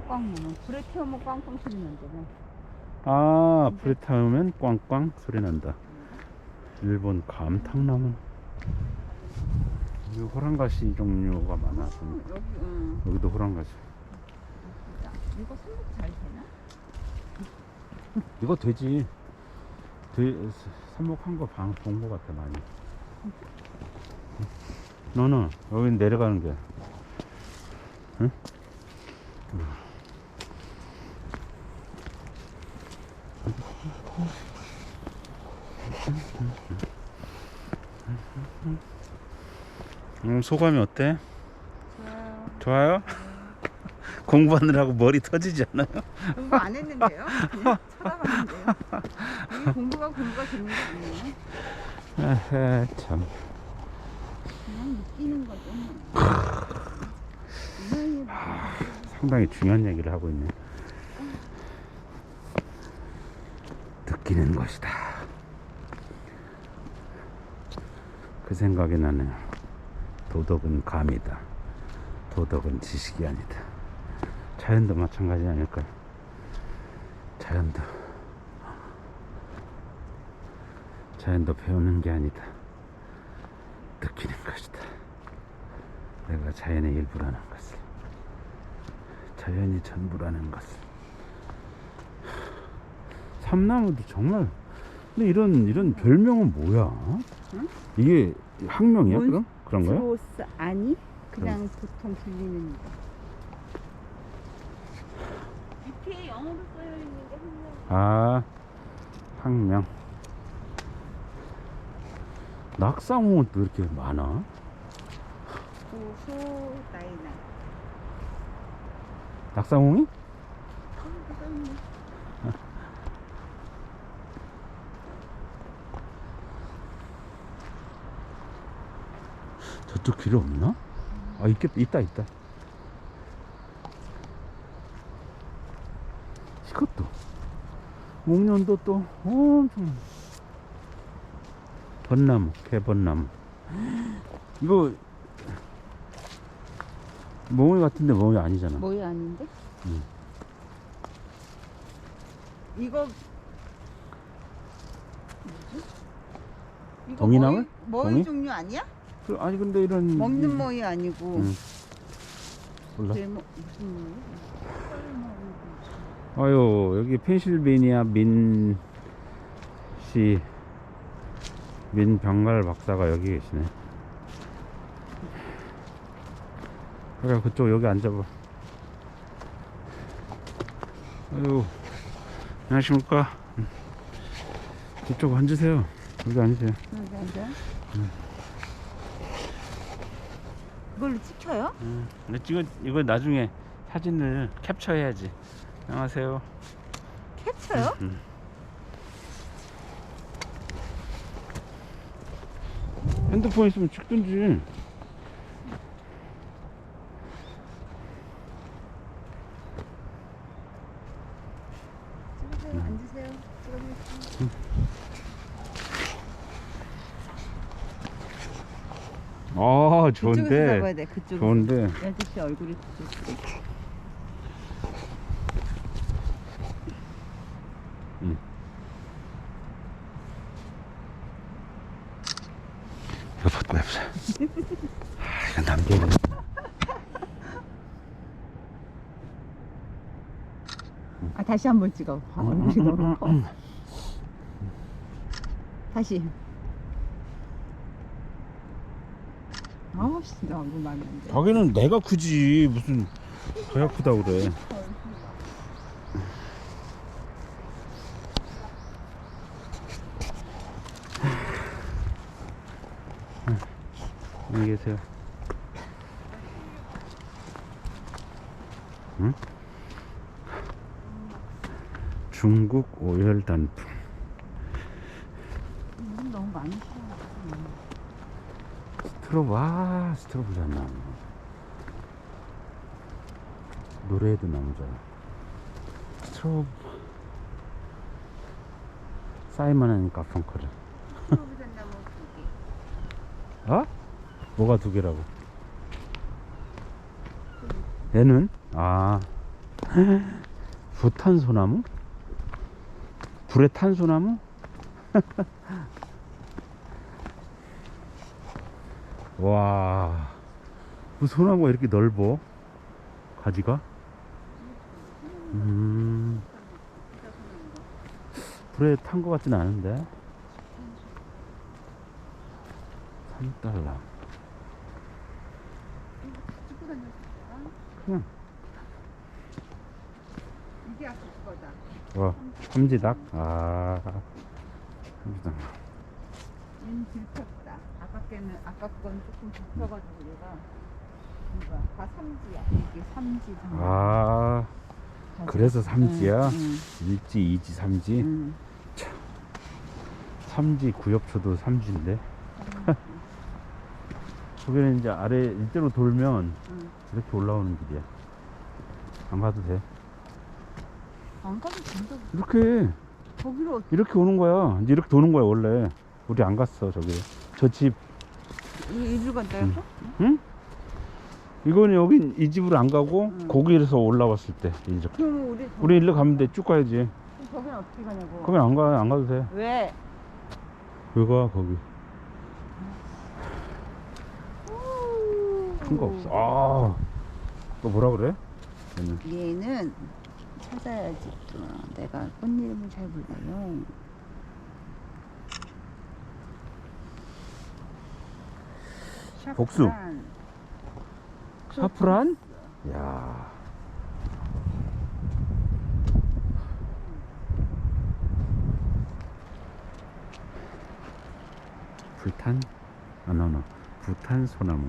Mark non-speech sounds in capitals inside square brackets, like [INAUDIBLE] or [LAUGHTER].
꽝꽝 나면 불에 태우면 꽝꽝 소리 난다며. 아 불에 타면 꽝꽝 소리 난다 일본 감탕나무 이 호랑가시 종류가 많아서 여기 응. 여기도 호랑가시 자, 이거 손목 잘 되나? 이거 되지 돼, 삽목한 거 방 본거 같아 많이 너는 여기 내려가는 게 응? 음, 소감이 어때? 좋아요. 좋아요? [LAUGHS] 공부하느라고 머리 터지지 않아요? 공부 안 했는데요? 그냥 쳐다봤는데요. 이게 공부가 공부가 되는 게 아니에요. 에헤, 참. 그냥 느끼는 거죠. 뭐. 이 나이에 뭐. 상당히 중요한 얘기를 하고 있네. 느끼는 것이다. 그 생각이 나네요. 도덕은 감이다. 도덕은 지식이 아니다. 자연도 마찬가지 아닐까요? 자연도. 자연도 배우는 게 아니다. 느끼는 것이다. 내가 자연의 일부라는 것을. 자연이 전부라는 것을. 삼나무도 정말 근데 이런 이런 별명은 뭐야? 응? 이게 학명이야 뭔- 그럼 그런 거야? 브로스 아니? 그냥 보통 불리는 거. 밑에 영어로 써여 있는 게 한명 아 학명. 낙상홍은 또 이렇게 많아? 고소 나이나. 낙상홍이? 저쪽 길이 없나? 아 있겠다 있다 있다. 이것도 목련도 또 엄청 벚나무 개벚나무 이거 멍이 같은데 멍이 아니잖아. 뭐이 아닌데? 응. 이거 뭐지? 이거 동이나물? 머위, 머위 동이? 종류 아니야? 그, 아니 근데 이런 먹는 이- 머위 아니고 응. 몰라. 제 뭐, 무슨 머위? 아유 여기 펜실베니아 민시 민병갈 박사가 여기 계시네. 그래 그쪽 여기 앉아봐. 아유 안녕하십니까. 응. 이쪽 앉으세요. 여기 앉으세요. 여기 앉아. 이걸로 찍혀요? 응. 근데 찍어 이거 나중에 사진을 캡처해야지. 안녕하세요. 캡쳐요? 응. 핸드폰 있으면 찍든지. 찍으세요. 앉으세요. 찍어주세요. 아 그쪽에서 좋은데. 돼. 그쪽. 좋은데. 아저씨 얼굴이 그쪽. 이거 받고 해보자. 아, 이거 남겨야 돼. 아 다시 한 번 찍어. 봐, 얼굴이 너무 커. 다시. 아우 마음에 안 돼. 자기는 내가 크지 무슨 저야 크다 그래. 안녕히 계세요. 응? 중국 오열 단풍. 음, 너무 많이 싫어. 스트로브, 아, 스트로브잖아. 노래에도 나오잖아. 스트로브. 사이먼 앤 가펑크를. 프로브전나무 두 개. 어? 뭐가 두 개라고? 얘는? 아. 부탄 소나무? 불에 탄 소나무? 와, 그 소나무가 이렇게 넓어? 가지가? 음, 불에 탄 것 같진 않은데? 3달러. 찍고 다녔을까? 그냥. 이게 아까 그거다. 와, 삼지닭? 아, 삼지닭. 얘는 들켰다. 깨는 아까 건 조금 붙어가지고 얘가 뭔가 다 삼지야. 이게 삼지 장. 아, 그래서 삼지야? 응, 일지, 이지, 삼지? 응, 삼지 구엽초도 삼지인데 거기는 이제 아래 일대로 돌면 응. 이렇게 올라오는 길이야 안 가도 돼 안 가도 된다. 이렇게 거기로 이렇게 오는 거야 이제 이렇게 도는 거야 원래 우리 안 갔어 저기 저 집 이 이리로 간다고? 응? 이거는 여긴 이 집으로 안 가고 응. 거기에서 올라왔을 때 이렇게 그럼 우리 우리 일로 가면 돼쭉 가야지 거기는 어떻게 가냐고? 거기 안 가, 안 가도 돼 왜? 왜가 거기 큰 거 없어 아, 또 뭐라 그래? 얘는 얘는 찾아야지 또 내가 꽃 이름을 잘 몰라요. 복수. 샤프란. 사프란? 야. 불탄? 아, 노, 노. 부탄 소나무.